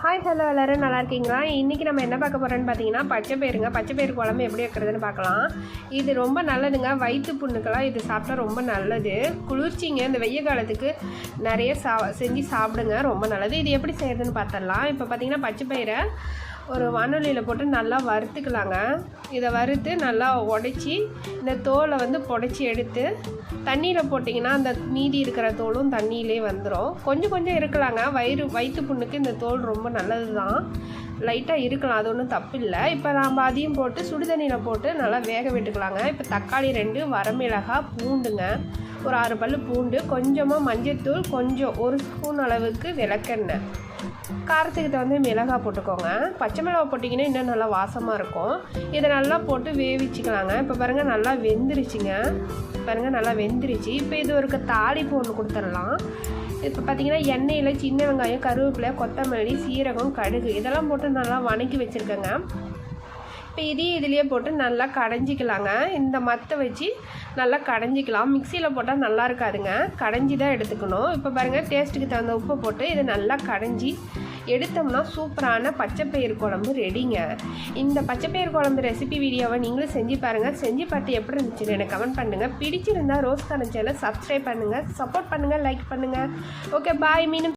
Hi hello எல்லோரும் நல்லா இருக்கீங்களா? இன்றைக்கி நம்ம என்ன பார்க்க போகிறோன்னு பார்த்தீங்கன்னா பச்சை பயிருங்க பச்சை பயிறு குழம்பு எப்படி வைக்கிறதுன்னு பார்க்கலாம். இது ரொம்ப நல்லதுங்க. வயிற்று புண்ணுக்கெல்லாம் இது சாப்பிட்டா ரொம்ப நல்லது. குளிர்ச்சிங்க. இந்த வெய்ய காலத்துக்கு நிறைய சா செஞ்சு சாப்பிடுங்க. ரொம்ப நல்லது. இது எப்படி செய்கிறதுன்னு பார்த்துடலாம். இப்போ பார்த்தீங்கன்னா பச்சை பயிரை ஒரு வானொலியில் போட்டு நல்லா வறுத்துக்கலாங்க. இதை வறுத்து நல்லா உடச்சி இந்த தோலை வந்து புடச்சி எடுத்து தண்ணியில் போட்டிங்கன்னா அந்த மீதி இருக்கிற தோலும் தண்ணியிலே வந்துடும் கொஞ்சம் கொஞ்சம் இருக்கலாங்க. வயிறு வயிற்று புண்ணுக்கு இந்த தோல் ரொம்ப நல்லது தான் லைட்டாக இருக்கலாம். அது ஒன்றும் தப்பு இல்லை. இப்போ நாம் அதையும் போட்டு சுடுதண்ணியில் போட்டு நல்லா வேக விட்டுக்கலாங்க. இப்போ தக்காளி ரெண்டு வரமிளகாய் பூண்டுங்க. ஒரு ஆறு பல் பூண்டு கொஞ்சமாக மஞ்சத்தூள் கொஞ்சம் ஒரு ஸ்பூன் அளவுக்கு விளக்கெண்ணெய். காரத்துக்கு வந்து மிளகாய் போட்டுக்கோங்க. பச்சை மிளகாய் போட்டிங்கன்னா இன்னும் நல்லா வாசமாக இருக்கும். இதை நல்லா போட்டு வேவிச்சுக்கலாங்க. இப்போ பாருங்கள் நல்லா வெந்துருச்சுங்க. பாருங்கள் நல்லா வெந்துருச்சு. இப்போ இது ஒரு தாளிப்பு ஒன்று கொடுத்துடலாம். இப்போ பார்த்தீங்கன்னா எண்ணெயில் சின்ன வெங்காயம் கருவேப்பிலை கொத்தமல்லி சீரகம் கடுகு இதெல்லாம் போட்டு நல்லா வணக்கி வச்சுருக்கேங்க. இப்போ இதையும் இதுலேயே போட்டு நல்லா கடைஞ்சிக்கலாங்க. இந்த மத்தை வச்சு நல்லா கடைஞ்சிக்கலாம். மிக்சியில் போட்டால் நல்லா இருக்காதுங்க. கடைஞ்சி தான் எடுத்துக்கணும். இப்போ பாருங்கள் டேஸ்ட்டுக்கு தகுந்த உப்பு போட்டு இதை நல்லா கடைஞ்சி எடுத்தோம்னா சூப்பரான பச்சைப்பயிறு குழம்பு ரெடிங்க இந்த பச்சைப்பயிறு குழம்பு ரெசிபி வீடியோவை நீங்களும் செஞ்சு பாருங்கள் செஞ்சு பார்த்து எப்படி இருந்துச்சுன்னு எனக்கு கமெண்ட் பண்ணுங்கள் பிடிச்சிருந்தால் ரோஸ் சேனல் சப்ஸ்கிரைப் பண்ணுங்கள் சப்போர்ட் பண்ணுங்கள் லைக் பண்ணுங்கள் ஓகே பாய் மீனும்